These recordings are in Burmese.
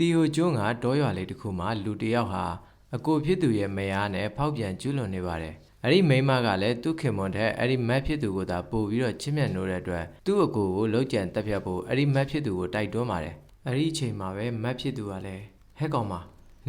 တီဟိုကျွန်းကတောရွာလေးတစ်ခုမှာလူတစ်ယောက်ဟာအကိုဖြစ်သူရဲ့မယားနဲ့ဖောက်ပြန်ကျူးလွန်နေပါတယ်။အဲ့ဒီမိန်းမကလည်းသူ့ခင်မွန်တဲ့အဲ့ဒီမက်ဖြစ်သူကိုသာပို့ပြီးတော့ချစ်မြတ်နိုးတဲ့အတွက်သူ့အကိုကိုလှုပ်ကြံတက်ဖြတ်ဖို့အဲ့ဒီမက်ဖြစ်သူကိုတိုက်တွန်းပါတယ်။အဲ့ဒီအချိန်မှာပဲမက်ဖြစ်သူကလည်းဟဲ့ကောင်မ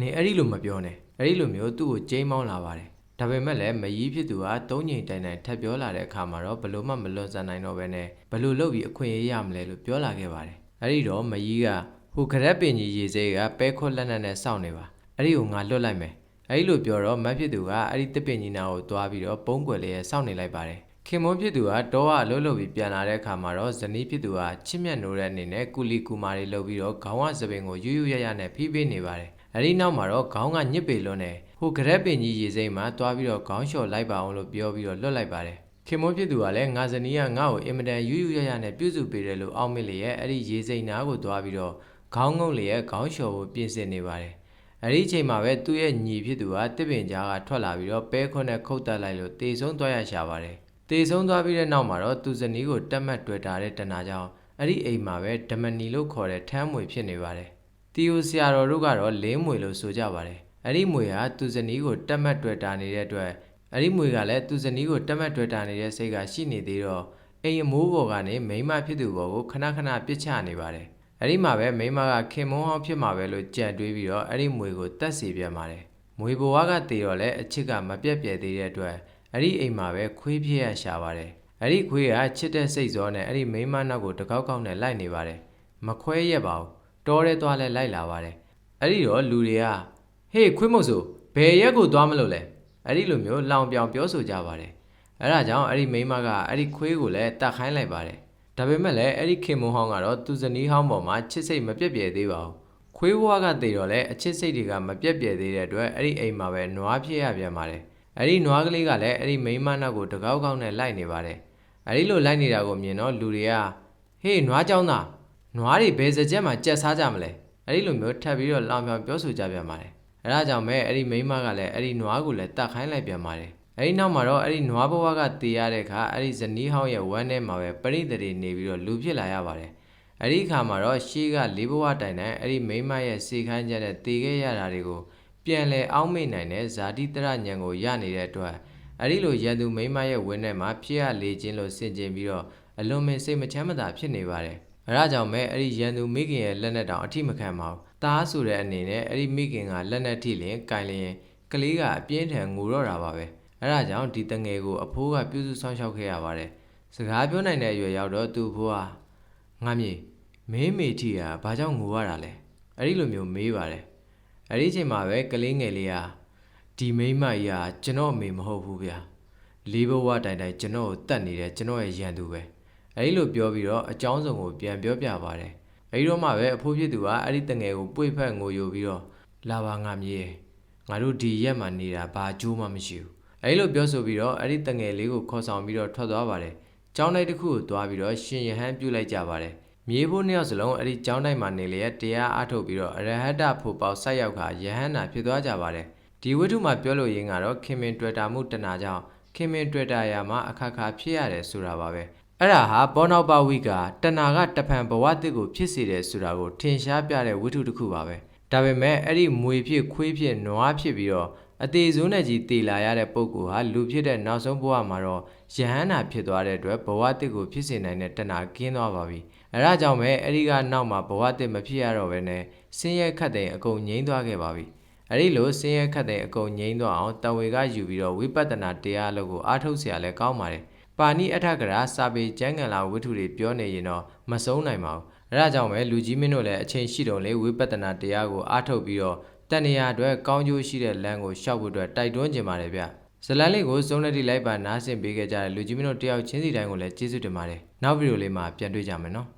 နေအဲ့ဒီလိုမပြောနဲ့အဲ့ဒီလိုမျိုးသူ့ကိုကြိမ်းမောင်းလာပါတယ်။ဒါပေမဲ့လည်းမကြီးဖြစ်သူကသုံးချိန်တိုင်တိုင်ထပ်ပြောလာတဲ့အခါမှာတော့ဘလို့မှမလွန်ဆန်နိုင်တော့ဘဲနဲ့ဘလို့လုပ်ပြီးအခွင့်အရေးရမလဲလို့ပြောလာခဲ့ပါတယ်။အဲ့ဒီတော့မကြီးက ဟိုခရက်ပင်ကြီးရေစေးကပဲခွတ်လက်နက်နဲ့စောင့်နေပါအဲ့ဒီကိုငါလွတ်လိုက်မယ်အဲ့ဒီလိုပြောတော့မတ်ဖြစ်သူကအဲ့ဒီတစ်ပင်ကြီးနာကိုသွားပြီးတော့ပုံးကွယ်လေးရဲ့စောင့်နေလိုက်ပါတယ်ခင်မွန်းဖြစ်သူကတော့အလုပ်လုပ်ပြီးပြန်လာတဲ့အခါမှာတော့ဇနီးဖြစ်သူကချစ်မြတ်နိုးတဲ့အနေနဲ့ကုလီကူမာတွေလုပ်ပြီးတော့ခေါင်းဝစပင်ကိုယူယူရရနဲ့ဖိပေးနေပါတယ်အဲ့ဒီနောက်မှာတော့ခေါင်းကညစ်ပေလွန်းနေဟိုဂရက်ပင်ကြီးရေစိမ့်မှာသွားပြီးတော့ခေါင်းလျှော်လိုက်ပါအောင်လို့ပြောပြီးတော့လွတ်လိုက်ပါတယ်ခင်မွန်းဖြစ်သူကလည်းငါဇနီးကငါ့ကိုအင်မတန်ယူယူရရနဲ့ပြုစုပေးတယ်လို့အောက်မေ့လျက်အဲ့ဒီရေစိမ့်နာကိုသွားပြီးတော့ ခေါင်းငုံလျက်ခေါင်းလျှော်ဖို့ပြင်ဆင်နေပါတယ်အဲ့ဒီအချိန်မှာပဲသူ့ရဲ့ညီဖြစ်သူကတစ်ပင်ကြားကထွက်လာပြီးတော့ပဲခွန်းနဲ့ခုတ်တက်လိုက်လို့တေဆုံးသွားရရှာပါတယ်တေဆုံးသွားပြီးတဲ့နောက်မှာတော့သူဇနီးကိုတက်မှတ်တွေ့တာတဲ့တနာကြောင့်အဲ့ဒီအိမ်မှာပဲဒမနီလို့ခေါ်တဲ့ထမ်းမွေဖြစ်နေပါတယ်တီယိုဆရာတော်တို့ကတော့လင်းမွေလို့ဆိုကြပါတယ်အဲ့ဒီမွေဟာသူဇနီးကိုတက်မှတ်တွေ့တာနေတဲ့အတွက်အဲ့ဒီမွေကလည်းသူဇနီးကိုတက်မှတ်တွေ့တာနေတဲ့စိတ်ကရှိနေသေးတော့အိမ်အမိုးပေါ်ကနေမိန်းမဖြစ်သူပေါ်ကိုခဏခဏပြစ်ချနေပါတယ် အဲ့ဒီမှာပဲမိန်းမကခင်မုန်းဟောင်းဖြစ်မှာပဲလို့ကြံတွေးပြီးတော့အဲ့ဒီမွေကိုတတ်စီပြန်ပါတယ်မွေဘဝကတည်တော့လဲအချစ်ကမပြတ်ပြဲသေးတဲ့အတွက်အဲ့ဒီအိမ်မှာပဲခွေးဖြစ်ရရှာပါတယ်အဲ့ဒီခွေးကချစ်တဲ့စိတ်စောနဲ့အဲ့ဒီမိန်းမနောက်ကိုတကောက်ကောက်နဲ့လိုက်နေပါတယ်မခွဲရက်ပါဘူးတောထဲသွားလဲလိုက်လာပါတယ်အဲ့ဒီတော့လူတွေကဟေးခွေးမုတ်ဆိုဘယ်ရက်ကိုသွားမလို့လဲအဲ့ဒီလိုမျိုးလောင်ပြောင်ပြောဆိုကြပါတယ်အဲ့ဒါကြောင့်အဲ့ဒီမိန်းမကအဲ့ဒီခွေးကိုလည်းတတ်ခိုင်းလိုက်ပါတယ် ဒါပေမဲ့လည်းအဲ့ဒီခင်မွန်ဟောင်းကတော့သူ့ဇနီးဟောင်းပေါ်မှာချစ်စိတ်မပြတ်ပြဲသေးပါဘူးခွေးဘွားကတည်တော့လဲအချစ်စိတ်တွေကမပြတ်ပြဲသေးတဲ့အတွက်အဲ့ဒီအိမ်မှာပဲနွားဖြစ်ရပြန်ပါတယ်အဲ့ဒီနွားကလေးကလည်းအဲ့ဒီမိန်းမနောက်ကိုတကောက်ကောက်နဲ့လိုက်နေပါတယ်အဲ့ဒီလိုလိုက်နေတာကိုမြင်တော့လူတွေကဟေးနွားကြောင်းသားနွားတွေဘယ်စကြက်မှာကြက်စားကြမလဲအဲ့ဒီလိုမျိုးထပ်ပြီးတော့လောင်ပြောင်ပြောဆိုကြပြန်ပါတယ်အဲဒါကြောင့်ပဲအဲ့ဒီမိန်းမကလည်းအဲ့ဒီနွားကိုလည်းတတ်ခိုင်းလိုက်ပြန်ပါတယ် အဲ့ဒီနောက်မှာတော့အဲ့ဒီနွားဘဝကတည်ရတဲ့အခါအဲ့ဒီဇနီးဟောင်းရဲ့ဝမ်းထဲမှာပဲပရိသေတွေနေပြီးတော့လူဖြစ်လာရပါတယ်အဲ့ဒီအခါမှာတော့ရှေးကလေးဘဝတိုင်တိုင်အဲ့ဒီမိန်းမရဲ့စေခိုင်းချက်နဲ့တည်ခဲ့ရတာတွေကိုပြန်လဲအောင်းမိတ်နိုင်တဲ့ဇာတိတရညံကိုရနေတဲ့အတွက်အဲ့ဒီလိုရန်သူမိန်းမရဲ့ဝင်းထဲမှာဖြစ်ရလေခြင်းလို့ဆင်ကျင်ပြီးတော့အလွန်ပင်စိတ်မချမ်းမသာဖြစ်နေပါတယ်အဲဒါကြောင့်ပဲအဲ့ဒီရန်သူမိခင်ရဲ့လက်နဲ့တောင်အထိမခံပါဘူး။တားဆိုတဲ့အနေနဲ့အဲ့ဒီမိခင်ကလက်နဲ့ထိလျင်ကင်လျင်ကလေးကအပြင်းထန်ငိုတော့တာပါပဲ။ အဲဒါကြောင့်ဒီတငယ်ကိုအဖိုးကပြုစုဆောင်ရှောက်ခဲ့ရပါတယ်။စကားပြောနိုင်တဲ့အရွယ်ရောက်တော့သူ့ဘိုးကငါမြေမင်းမေထီကဘာကြောင့်ငိုရတာလဲ။အဲ့ဒီလိုမျိုးမေးပါတယ်။အဲ့ဒီအချိန်မှာပဲကလေးငယ်လေးကဒီမိန်းမကြီးကကျွန်တော်အမေမဟုတ်ဘူးဗျာ။လေးဘဝတိုင်တိုင်ကျွန်တော်ကိုတတ်နေတဲ့ကျွန်တော်ရဲ့ရန်သူပဲ။အဲဒီလိုပြောပြီးတော့အကြောင်းစုံကိုပြန်ပြောပြပါတယ်။အဲဒီတော့မှပဲအဖိုးဖြစ်သူကအဲ့ဒီတငယ်ကိုပွေဖက်ငိုယိုပြီးတော့လာပါငါမြေငါတို့ဒီရက်မှာနေတာဘာအကျိုးမှမရှိဘူး။ အဲဒီလိုပြောဆိုပြီးတော့အဲ့ဒီတငယ်လေးကိုခေါ်ဆောင်ပြီးတော့ထွက်သွားပါတယ်။ကျောင်းတိုက်တစ်ခုကိုသွားပြီးတော့ရှင်ယဟန်ပြုတ်လိုက်ကြပါတယ်။မြေဖို့နှစ်ယောက်စလုံးအဲ့ဒီကျောင်းတိုက်မှာနေလျက်တရားအားထုတ်ပြီးတော့အရဟတဖို့ပေါက်ဆက်ရောက်ခါယဟန်နာဖြစ်သွားကြပါတယ်။ဒီဝိထုမှာပြောလို့ရင်းကတော့ခင်မင်တွေ့တာမှုတနာကြောင့်ခင်မင်တွေ့တာရာမှာအခါခါဖြစ်ရတယ်ဆိုတာပါပဲ။အဲ့ဒါဟာဘောနောက်ပဝိကတဏကတဖန်ဘဝတစ်ကိုဖြစ်စေတယ်ဆိုတာကိုထင်ရှားပြတဲ့ဝိထုတစ်ခုပါပဲဒါပေမဲ့အဲ့ဒီမွေဖြစ်ခွေးဖြစ်နွားဖြစ်ပြီးတော့ အသေးစိုးနဲ့ကြီးတည်လာရတဲ့ပုံကူဟာလူဖြစ်တဲ့နောက်ဆုံးဘဝမှာတော့ယဟန္တာဖြစ်သွားတဲ့အတွက်ဘဝတစ်ကိုဖြစ်စေနိုင်တဲ့တဏကင်းသွားပါပြီအဲဒါကြောင့်ပဲအဲ့ဒီကနောက်မှာဘဝတစ်မဖြစ်ရတော့ဘဲနဲ့ဆင်းရဲခတ်တဲ့အကုန်ငြိမ်းသွားခဲ့ပါပြီအဲ့ဒီလိုဆင်းရဲခတ်တဲ့အကုန်ငြိမ်းသွားအောင်တဝေကယူပြီးတော့ဝိပဿနာတရားလို့ကိုအားထုတ်เสียလဲကောင်းပါတယ်ပါဏိအထကရာစာပေကျမ်းဂန်လာဝိထုတွေပြောနေရင်တော့မဆုံးနိုင်ပါဘူးအဲဒါကြောင့်ပဲလူကြီးမင်းတို့လည်းအချိန်ရှိတုံးလေးဝိပဿနာတရားကိုအားထုတ်ပြီးတော့ တဏှာအတွက်ကောင်းကျိုးရှိတဲ့လမ်းကိုရှောက်ဖို့အတွက်တိုက်တွန်းကြပါတယ်ဗျဇလန်လေးကိုစုံလက်တိလိုက်ပါနားဆင်ပေးခဲ့ကြတဲ့လူကြီးမင်းတို့တယောက်ချင်းစီတိုင်းကိုလည်းကျေးဇူးတင်ပါတယ်နောက်ဗီဒီယိုလေးမှာပြန်တွေ့ကြမယ်နော်